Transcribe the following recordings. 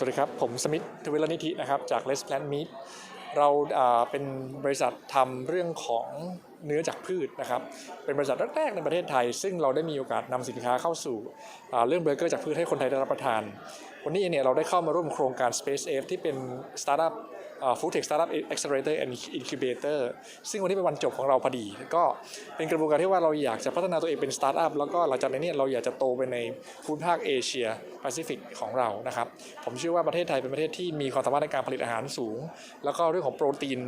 สวัสดีครับ ผมสมิธทวิลนิธินะครับ จาก Let's Plant Meat เราเป็นบริษัททำเรื่องของ เนื้อจากพืชนะครับ เป็นบริษัทแรกๆในประเทศไทย ซึ่งเราได้มีโอกาสนำสินค้าเข้าสู่เรื่องเบอร์เกอร์จากพืชให้คนไทยได้รับประทาน วันนี้เนี่ยเราได้เข้ามาร่วมโครงการ Space F ที่เป็นสตาร์ทอัพฟู้ดเทคสตาร์ทอัพเอ็กซ์เรเตอร์แอนด์อินคิวเบเตอร์ซึ่งวันนี้เป็นวันจบของเราพอดี ก็เป็นกระบวนการที่ว่าเราอยากจะพัฒนาตัวเองเป็นสตาร์ทอัพแล้วก็หลังจากนั้นเนี่ยเราอยากจะโตไปในภูมิภาคเอเชียแปซิฟิกของเรานะครับ ผมเชื่อว่าประเทศไทยเป็นประเทศที่มีความสามารถในการผลิตอาหารสูง แล้วก็เรื่องของโปรตีน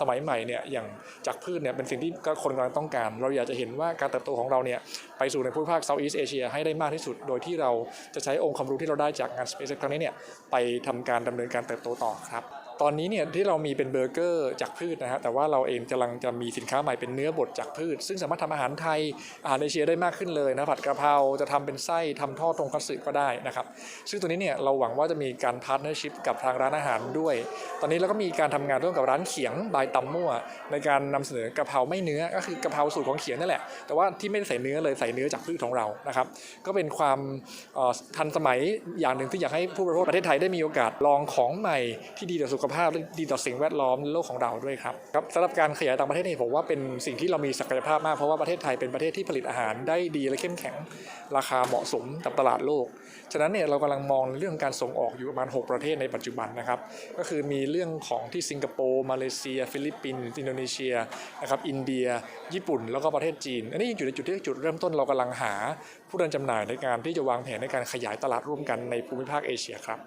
สมัยใหม่เนี่ยอย่างจากพืชเนี่ยเป็นสิ่งที่คนกำลังต้องการ เราอยากจะเห็นว่าการเติบโตของเราเนี่ยไปสู่ในภูมิภาคเซาท์อีสเอเชียให้ได้มากที่สุด โดยที่เราจะใช้องค์ความรู้ที่เราได้จากงาน Space ครั้งนี้เนี่ยไปทำการดำเนินการเติบโตต่อครับ ตอนนี้เนี่ยที่เรามีเป็นเบอร์เกอร์จากพืชนะฮะแต่ว่าเราเองกำลังจะมีสินค้าใหม่เป็นเนื้อบดจากพืช ซึ่งสามารถทำอาหารไทยอาหารเอเชียได้มากขึ้นเลยนะผัดกะเพราจะทำเป็นไส้ทำทอดตรงคัตสึก็ได้นะครับซึ่งตัวนี้เนี่ยเราหวังว่าจะมีการพาร์ทเนอร์ชิพกับทางร้านอาหารด้วย ตอนนี้เราก็มีการทำงานร่วมกับร้านเขียงบายตำมั่ว ในการนำเสนอกะเพราไม่เนื้อก็คือกะเพราสูตรของเขียงนั่นแหละแต่ว่าที่ไม่ได้ใส่เนื้อเลยใส่เนื้อจากพืชของเรานะครับก็เป็นความทันสมัยอย่างหนึ่งที่อยากให้ผู้บริโภคประเทศไทยได้มีโอกาสลองของใหม่ที่ดีต่อสุขภาพและดีต่อสิ่งแวดล้อมโลกของเราด้วยครับครับสำหรับการขยายต่างประเทศนี่ผมว่าเป็นสิ่งที่เรามีศักยภาพมากเพราะว่าประเทศไทยเป็นประเทศที่ผลิตอาหารได้ดีและเข้มแข็งราคาเหมาะสมกับตลาดโลก ฉะนั้นเนี่ยเรากำลังมองเรื่องการส่งออกอยู่ประมาณ 6 ประเทศในปัจจุบันนะครับก็คือมีเรื่องของที่สิงคโปร์มาเลเซีย ฟิลิปปินส์อินโดนีเซียนะครับอินเดีย ญี่ปุ่น แล้วก็ประเทศจีน อันนี้ยังอยู่ในจุดที่จุดเริ่มต้นเรากำลังหาผู้เดินจำหน่ายในการที่จะวางแผนในการขยายตลาดร่วมกันในภูมิภาคเอเชียครับ